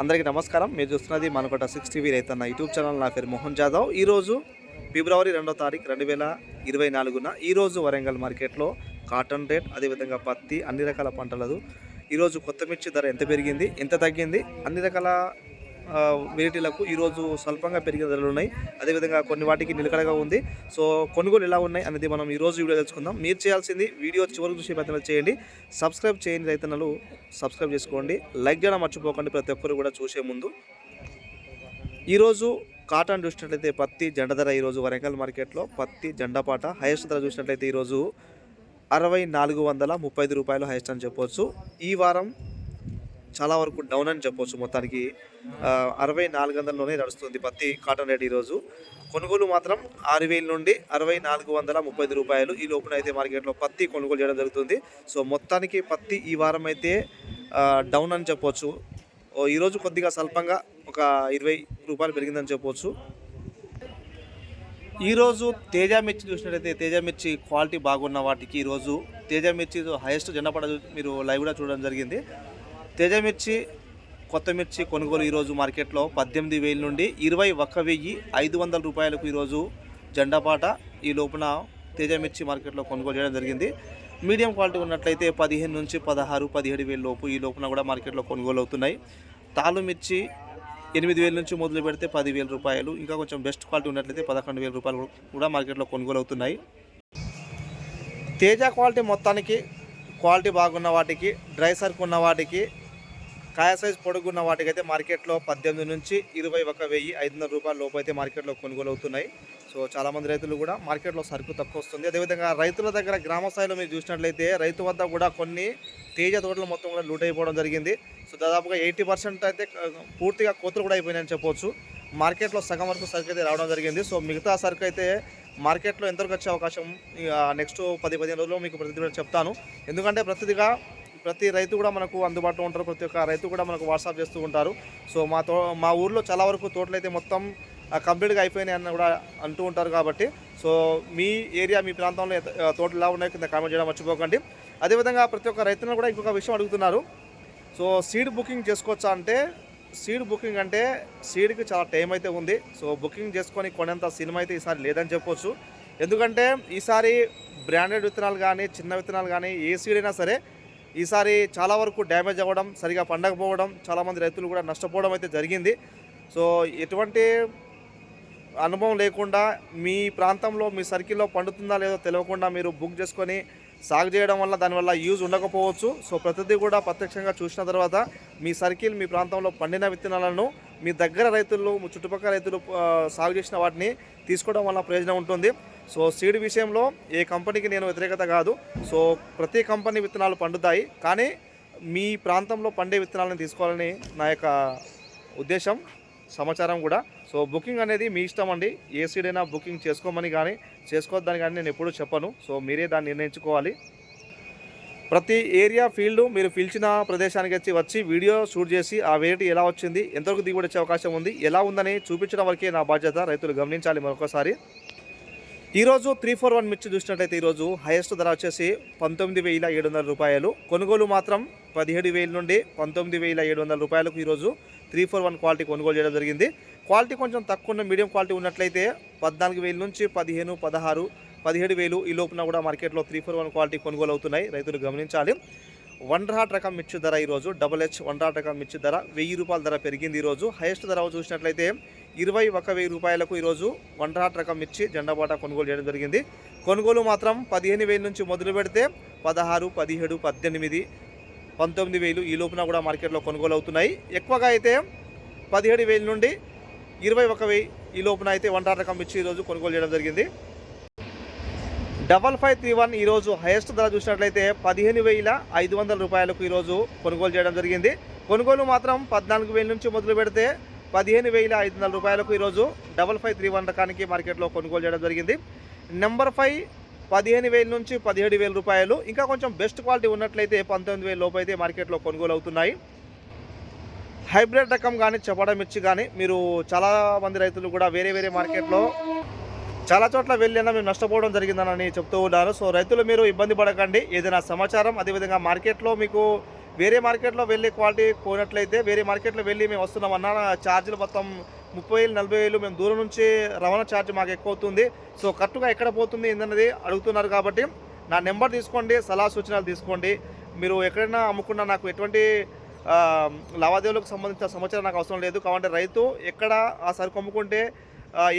అందరికీ నమస్కారం. మీరు చూస్తున్నది మనకొట సిక్స్ టీవీ రైతన్న యూట్యూబ్ ఛానల్. నా పేరు మోహన్ జాదవ్. ఈరోజు ఫిబ్రవరి రెండో తారీఖు రెండు వేల ఇరవై నాలుగున ఈరోజు వరంగల్ మార్కెట్లో కాటన్ రేట్ అదేవిధంగా పత్తి అన్ని రకాల పంటలదు. ఈరోజు కొత్త మిర్చి ధర ఎంత పెరిగింది ఎంత తగ్గింది అన్ని రకాల వెరైటీలకు ఈరోజు స్వల్పంగా పెరిగిన ధరలు ఉన్నాయి. అదేవిధంగా కొన్ని వాటికి నిలకడగా ఉంది. సో కొనుగోలు ఎలా ఉన్నాయి అనేది మనం ఈరోజు వీడియో తెలుసుకుందాం. మీరు చేయాల్సింది వీడియో చివరి చూసే ప్రయత్నం చేయండి. సబ్స్క్రైబ్ చేయని రైతన్నలు సబ్స్క్రైబ్ చేసుకోండి. లైక్ చేయడం మర్చిపోకండి. ప్రతి ఒక్కరు కూడా చూసే ముందు. ఈరోజు కాటన్ చూసినట్లయితే పత్తి జెండ ధర ఈరోజు వరంగల్ మార్కెట్లో పత్తి జెండపాట హైయెస్ట్ ధర చూసినట్లయితే ఈరోజు అరవై నాలుగు వందల ముప్పై ఐదు రూపాయలు హైయెస్ట్ అని చెప్పొచ్చు. ఈ వారం చాలా వరకు డౌన్ అని చెప్పొచ్చు. మొత్తానికి అరవై నాలుగు వందలలోనే నడుస్తుంది పత్తి కాటన్ రేట్ ఈరోజు. కొనుగోలు మాత్రం ఆరు వేల నుండి అరవై నాలుగు వందల ముప్పై ఐదు రూపాయలు. ఈ లోపున అయితే మార్కెట్లో పత్తి కొనుగోలు చేయడం జరుగుతుంది. సో మొత్తానికి పత్తి ఈ వారం అయితే డౌన్ అని చెప్పొచ్చు. ఈరోజు కొద్దిగా స్వల్పంగా ఒక ఇరవై రూపాయలు పెరిగిందని చెప్పొచ్చు. ఈరోజు తేజ మిర్చి చూసినట్టయితే తేజ మిర్చి క్వాలిటీ బాగున్న వాటికి ఈరోజు తేజ మిర్చి హైయెస్ట్ జనపడ మీరు లైవ్ కూడా చూడడం జరిగింది. తేజ మిర్చి కొత్త మిర్చి కొనుగోలు ఈరోజు మార్కెట్లో పద్దెనిమిది వేల నుండి ఇరవై ఒక్క వెయ్యి ఐదు వందల రూపాయలకు ఈరోజు జెండాపాట. ఈ లోపున తేజ మిర్చి మార్కెట్లో కొనుగోలు చేయడం జరిగింది. మీడియం క్వాలిటీ ఉన్నట్లయితే పదిహేను నుంచి పదహారు పదిహేడు వేల లోపు ఈ లోపున కూడా మార్కెట్లో కొనుగోలు అవుతున్నాయి. తాలు మిర్చి ఎనిమిది వేల నుంచి మొదలు పెడితే పదివేల రూపాయలు. ఇంకా కొంచెం బెస్ట్ క్వాలిటీ ఉన్నట్లయితే పదకొండు వేల రూపాయలు కూడా మార్కెట్లో కొనుగోలు అవుతున్నాయి. తేజ క్వాలిటీ మొత్తానికి క్వాలిటీ బాగున్న వాటికి డ్రై సర్క్ ఉన్న వాటికి కాయ సైజ్ పొడుగున్న వాటికైతే మార్కెట్లో పద్దెనిమిది నుంచి ఇరవై ఒక వెయ్యి ఐదు వందల రూపాయల లోపు అయితే మార్కెట్లో కొనుగోలు అవుతున్నాయి. సో చాలామంది రైతులు కూడా మార్కెట్లో సరుకు తక్కువ వస్తుంది. అదేవిధంగా రైతుల దగ్గర గ్రామ స్థాయిలో మీరు చూసినట్లయితే రైతు వద్ద కూడా కొన్ని తేజ తోటలు మొత్తం కూడా లూట్ అయిపోవడం జరిగింది. సో దాదాపుగా ఎయిటీ పర్సెంట్ అయితే పూర్తిగా కోతులు కూడా అయిపోయినాయని చెప్పొచ్చు. మార్కెట్లో సగం వరకు సరుకు అయితే రావడం జరిగింది. సో మిగతా సరుకు అయితే మార్కెట్లో ఎంతవరకు వచ్చే అవకాశం నెక్స్ట్ పది పదిహేను రోజుల్లో మీకు ప్రతిదీ చెప్తాను. ఎందుకంటే ప్రతిదిగా ప్రతి రైతు కూడా మనకు అందుబాటులో ఉంటారు. ప్రతి ఒక్క రైతు కూడా మనకు వాట్సాప్ చేస్తూ ఉంటారు. సో మా తో మా ఊర్లో చాలా వరకు తోటలు అయితే మొత్తం కంప్లీట్గా అయిపోయినాయి అని కూడా అంటూ ఉంటారు కాబట్టి. సో మీ ఏరియా మీ ప్రాంతంలో తోటలు ఎలా ఉన్నాయో కింద కామెంట్ చేయడం మర్చిపోకండి. అదేవిధంగా ప్రతి ఒక్క రైతులను కూడా ఇంకొక విషయం అడుగుతున్నారు. సో సీడ్ బుకింగ్ చేసుకోవచ్చా అంటే సీడ్ బుకింగ్ అంటే సీడ్కి చాలా టైం అయితే ఉంది. సో బుకింగ్ చేసుకొని కొనేంత సినిమా అయితే ఈసారి లేదని చెప్పొచ్చు. ఎందుకంటే ఈసారి బ్రాండెడ్ విత్తనాలు కానీ చిన్న విత్తనాలు కానీ ఏ సీడ్ అయినా సరే ఈసారి చాలా వరకు డ్యామేజ్ అవ్వడం సరిగా పండకపోవడం చాలామంది రైతులు కూడా నష్టపోవడం అయితే జరిగింది. సో ఎటువంటి అనుభవం లేకుండా మీ ప్రాంతంలో మీ సర్కిల్లో పండుతుందా లేదో తెలియకుండా మీరు బుక్ చేసుకొని సాగు చేయడం వల్ల దానివల్ల యూజ్ ఉండకపోవచ్చు. సో ప్రతిదీ కూడా ప్రత్యక్షంగా చూసిన తర్వాత మీ సర్కిల్ మీ ప్రాంతంలో పండిన విత్తనాలను మీ దగ్గర రైతులు మీ చుట్టుపక్కల రైతులు సాగు చేసిన వాటిని తీసుకోవడం వల్ల ప్రయోజనం ఉంటుంది. సో సీడ్ విషయంలో ఏ కంపెనీకి నేను వ్యతిరేకత కాదు. సో ప్రతి కంపెనీ విత్తనాలు పండుతాయి. కానీ మీ ప్రాంతంలో పండే విత్తనాలను తీసుకోవాలని నా యొక్క ఉద్దేశం సమాచారం కూడా. సో బుకింగ్ అనేది మీ ఇష్టం అండి. ఏ సీడ్ అయినా బుకింగ్ చేసుకోమని కానీ చేసుకోవద్దని కానీ నేను ఎప్పుడూ చెప్పను. సో మీరే దాన్ని నిర్ణయించుకోవాలి. ప్రతి ఏరియా ఫీల్డ్ మీరు పిలిచిన ప్రదేశానికి వచ్చి వచ్చి వీడియో షూట్ చేసి ఆ వెరైటీ ఎలా వచ్చింది ఎంతవరకు దిగుబడి వచ్చే అవకాశం ఉంది ఎలా ఉందని చూపించడం వరకే నా బాధ్యత. రైతులు గమనించాలి మరొకసారి. ఈరోజు త్రీ ఫోర్ వన్ మిర్చి చూసినట్టయితే ఈరోజు హైయెస్ట్ ధర వచ్చేసి పంతొమ్మిది వేల ఏడు వందల రూపాయలు. కొనుగోలు మాత్రం పదిహేడు వేల నుండి పంతొమ్మిది వేల ఏడు వందల రూపాయలకు ఈరోజు త్రీ ఫోర్ వన్ క్వాలిటీ కొనుగోలు చేయడం జరిగింది. క్వాలిటీ కొంచెం తక్కువ ఉన్న మీడియం క్వాలిటీ ఉన్నట్లయితే పద్నాలుగు వేల నుంచి పదిహేను పదహారు పదిహేడు వేలు ఈ లోపున కూడా మార్కెట్లో త్రీ ఫోర్ వన్ క్వాలిటీ కొనుగోలు అవుతున్నాయి. రైతులు గమనించాలి. వండ్రాట్ రకం మిర్చి ధర ఈరోజు డబుల్ హెచ్ వన్ రకం మిర్చి ధర. వెయ్యి రూపాయల ధర పెరిగింది ఈరోజు. హైయెస్ట్ ధర చూసినట్లయితే ఇరవై ఒక వెయ్యి రూపాయలకు ఈరోజు వండ్రాట్ రకం మిర్చి జెండాబాట కొనుగోలు చేయడం జరిగింది. కొనుగోలు మాత్రం పదిహేను వేల నుంచి మొదలు పెడితే పదహారు పదిహేడు పద్దెనిమిది పంతొమ్మిది వేలు ఈ లోపున కూడా మార్కెట్లో కొనుగోలు అవుతున్నాయి. ఎక్కువగా అయితే పదిహేడు వేల నుండి ఇరవై ఒక వెయ్యి ఈ లోపున అయితే వన్ రకం మిర్చి ఈరోజు కొనుగోలు చేయడం జరిగింది. డబల్ ఫైవ్ త్రీ వన్ ఈరోజు హైయెస్ట్ ధర చూసినట్లయితే పదిహేను వేల ఐదు వందల రూపాయలకు ఈరోజు కొనుగోలు చేయడం జరిగింది. కొనుగోలు మాత్రం పద్నాలుగు వేల నుంచి మొదలు పెడితే పదిహేను వేల ఐదు వందల రూపాయలకు ఈరోజు డబల్ ఫైవ్ త్రీ వన్ రకానికి మార్కెట్లో కొనుగోలు చేయడం జరిగింది. నెంబర్ ఫైవ్ పదిహేను వేల నుంచి పదిహేడు వేల రూపాయలు. ఇంకా కొంచెం బెస్ట్ క్వాలిటీ ఉన్నట్లయితే పంతొమ్మిది వేల లోపు అయితే మార్కెట్లో కొనుగోలు అవుతున్నాయి. హైబ్రిడ్ రకం కానీ చెప్పడం మిర్చి కానీ మీరు చాలా మంది రైతులు కూడా వేరే వేరే మార్కెట్లో చాలా చోట్ల వెళ్ళినా మేము నష్టపోవడం జరిగిందని చెప్తూ ఉన్నారు. సో రైతులు మీరు ఇబ్బంది పడకండి. ఏదైనా సమాచారం అదేవిధంగా మార్కెట్లో మీకు వేరే మార్కెట్లో వెళ్ళి క్వాలిటీ పోయినట్లయితే వేరే మార్కెట్లో వెళ్ళి మేము వస్తున్నాం అన్న ఛార్జీలు మొత్తం ముప్పై వేలు నలభై వేలు మేము దూరం నుంచి రవాణా ఛార్జ్ మాకు ఎక్కువ అవుతుంది. సో కరెక్ట్గా ఎక్కడ పోతుంది ఏందన్నది అడుగుతున్నారు కాబట్టి నా నెంబర్ తీసుకోండి సలహా సూచనలు తీసుకోండి. మీరు ఎక్కడైనా అమ్ముకున్నా నాకు ఎటువంటి లావాదేవీలకు సంబంధించిన సమాచారం నాకు అవసరం లేదు. కాబట్టి రైతు ఎక్కడ ఆ సరుకు అమ్ముకుంటే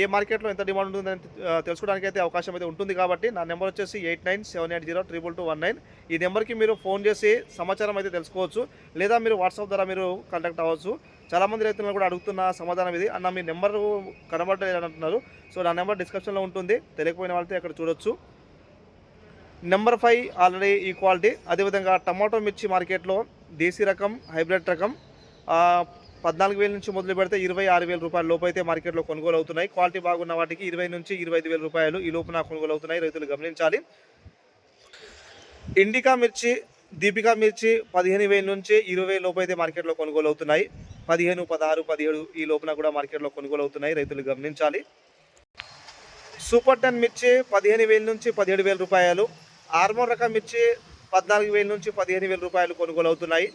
ఏ మార్కెట్లో ఎంత డిమాండ్ ఉంటుందని తెలుసుకోవడానికి అయితే అవకాశం అయితే ఉంటుంది కాబట్టి నా నెంబర్ వచ్చేసి eight nine seven eight zero triple two one nine. ఈ నెంబర్కి మీరు ఫోన్ చేసి సమాచారం అయితే తెలుసుకోవచ్చు లేదా మీరు వాట్సాప్ ద్వారా మీరు కాంటాక్ట్ అవ్వచ్చు. చాలామంది రైతులను కూడా అడుగుతున్న సమాధానం ఇది. అన్న మీ నెంబర్ కనబడలేదు అంటున్నారు. సో నా నెంబర్ డిస్క్రిప్షన్లో ఉంటుంది. తెలియకపోయిన వాళ్ళతో అక్కడ చూడొచ్చు. నెంబర్ ఫైవ్ ఆల్రెడీ ఈ క్వాలిటీ. అదేవిధంగా టమాటో మిర్చి మార్కెట్లో దేశీ రకం హైబ్రిడ్ రకం. పద్నాలుగు వేల నుంచి మొదలు పెడితే ఇరవై ఆరు వేల రూపాయల లోపు అయితే మార్కెట్లో కొనుగోలు అవుతున్నాయి. క్వాలిటీ బాగున్న వాటికి ఇరవై నుంచి ఇరవై ఐదు వేల రూపాయలు ఈ లోపున కొనుగోలు అవుతున్నాయి. రైతులు గమనించాలి. ఇండికా మిర్చి దీపికా మిర్చి పదిహేను వేల నుంచి ఇరవై వేల లోపు అయితే మార్కెట్లో కొనుగోలు అవుతున్నాయి. పదిహేను పదహారు పదిహేడు ఈ లోపున కూడా మార్కెట్లో కొనుగోలు అవుతున్నాయి. రైతులు గమనించాలి. సూపర్ టెన్ మిర్చి పదిహేను వేల నుంచి పదిహేడు వేల రూపాయలు. ఆర్మోర్ రకం మిర్చి పద్నాలుగు వేల నుంచి పదిహేను వేల రూపాయలు కొనుగోలు అవుతున్నాయి.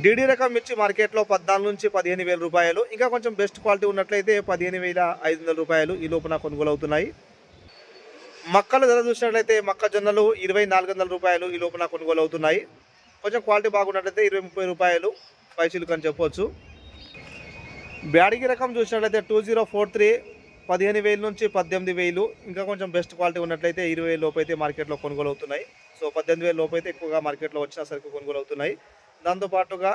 డిడి రకం మిర్చి మార్కెట్లో పద్నాలుగు నుంచి పదిహేను వేల రూపాయలు. ఇంకా కొంచెం బెస్ట్ క్వాలిటీ ఉన్నట్లయితే పదిహేను వేల ఐదు వందల రూపాయలు ఈ లోపున కొనుగోలు అవుతున్నాయి మక్కల ధర చూసినట్లయితే మొక్కజొన్నలు ఇరవై నాలుగు వందల రూపాయలు ఈ లోపున కొనుగోలు అవుతున్నాయి కొంచెం క్వాలిటీ బాగున్నట్లయితే ఇరవై ముప్పై రూపాయలు పైసలు అని చెప్పొచ్చు. బ్యాడిగి రకం చూసినట్లయితే టూ జీరో ఫోర్ త్రీ పదిహేను వేల నుంచి పద్దెనిమిది వేలు. ఇంకా కొంచెం బెస్ట్ క్వాలిటీ ఉన్నట్లయితే ఇరవై వేల లోపు అయితే మార్కెట్లో కొనుగోలు అవుతున్నాయి సో పద్దెనిమిది వేల లోపు అయితే ఎక్కువగా మార్కెట్లో వచ్చిన సరుకు కొనుగోలు అవుతున్నాయి దాంతోపాటుగా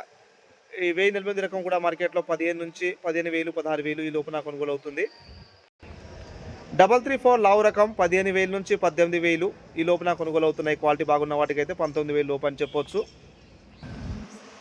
ఈ వెయ్యి ఎనిమిది రకం కూడా మార్కెట్లో పదిహేను నుంచి పదిహేను వేలు పదహారు వేలు ఈ లోపున కొనుగోలు అవుతుంది డబల్ త్రీ ఫోర్ లావు రకం పదిహేను వేల నుంచి పద్దెనిమిది వేలు ఈ లోపున కొనుగోలు అవుతున్నాయి క్వాలిటీ బాగున్న వాటికైతే పంతొమ్మిది వేలు లోపు అని చెప్పొచ్చు.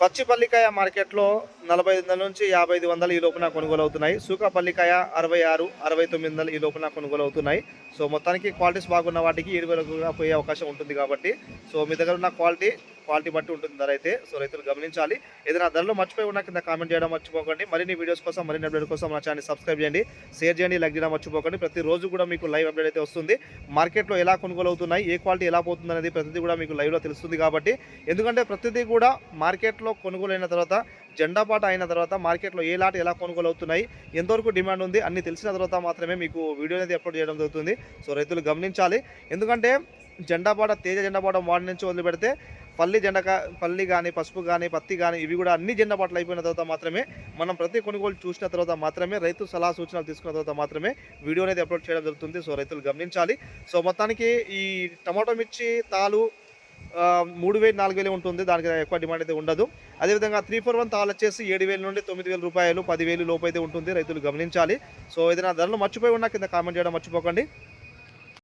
పచ్చి పల్లికాయ మార్కెట్లో నలభై ఐదు వందల నుంచి యాభై ఐదు వందలు ఈ లోపున కొనుగోలు అవుతున్నాయి సూకా పల్లికాయ అరవై ఆరు అరవై తొమ్మిది వందలు ఈ లోపున కొనుగోలు అవుతున్నాయి సో మొత్తానికి క్వాలిటీస్ బాగున్న వాటికి ఏడు వేలకు పోయే అవకాశం ఉంటుంది కాబట్టి సో మీ దగ్గర ఉన్న క్వాలిటీ క్వాలిటీ బట్టి ఉంటుంది ధర అయితే. సో రైతులు గమనించాలి. ఏదైనా ధరలో మర్చిపోయి ఉన్న కింద కామెంట్ చేయడం మర్చిపోకండి. మరిన్ని వీడియోస్ కోసం మరిన్ని అప్డేట్ కోసం నా ఛానల్ సబ్స్క్రైబ్ చేయండి. షేర్ చేయండి లైక్ చేయడం మర్చిపోకండి. ప్రతిరోజు కూడా మీకు లైవ్ అప్డేట్ అయితే వస్తుంది. మార్కెట్లో ఎలా కొనుగోలు అవుతున్నాయి ఏ క్వాలిటీ ఎలా పోతుంది అనేది ప్రతిదీ కూడా మీకు లైవ్లో తెలుస్తుంది కాబట్టి. ఎందుకంటే ప్రతిదీ కూడా మార్కెట్లో కొనుగోలు అయిన తర్వాత జెండా పాట అయిన తర్వాత మార్కెట్లో ఏ లాట్ ఎలా కొనుగోలు అవుతున్నాయి ఎంతవరకు డిమాండ్ ఉంది అన్ని తెలిసిన తర్వాత మాత్రమే మీకు వీడియో అనేది అప్లోడ్ చేయడం జరుగుతుంది. సో రైతులు గమనించాలి. ఎందుకంటే జెండాపాట తేజ జెండా పాట వాడి నుంచి వదిలిపెడితే పల్లి జెండ పల్లి కానీ పసుపు కానీ పత్తి కానీ ఇవి కూడా అన్ని జెండా పట్ల అయిపోయిన తర్వాత మాత్రమే మనం ప్రతి కొనుగోలు చూసిన తర్వాత మాత్రమే రైతు సలహా సూచనలు తీసుకున్న తర్వాత మాత్రమే వీడియో అనేది అప్లోడ్ చేయడం జరుగుతుంది. సో రైతులు గమనించాలి. సో మొత్తానికి ఈ టమాటో మిర్చి తాలు మూడు వేలు నాలుగు వేలు ఉంటుంది. దానికి ఎక్కువ డిమాండ్ అయితే ఉండదు. అదేవిధంగా త్రీ ఫోర్ వన్ తాళ్ళు వచ్చేసి ఏడు వేల నుండి తొమ్మిది వేల రూపాయలు పదివేలు లోపు అయితే ఉంటుంది రైతులు గమనించాలి. సో ఏదైనా ధరలు మర్చిపోయి ఉన్నా కింద కామెంట్ చేయడం మర్చిపోకండి.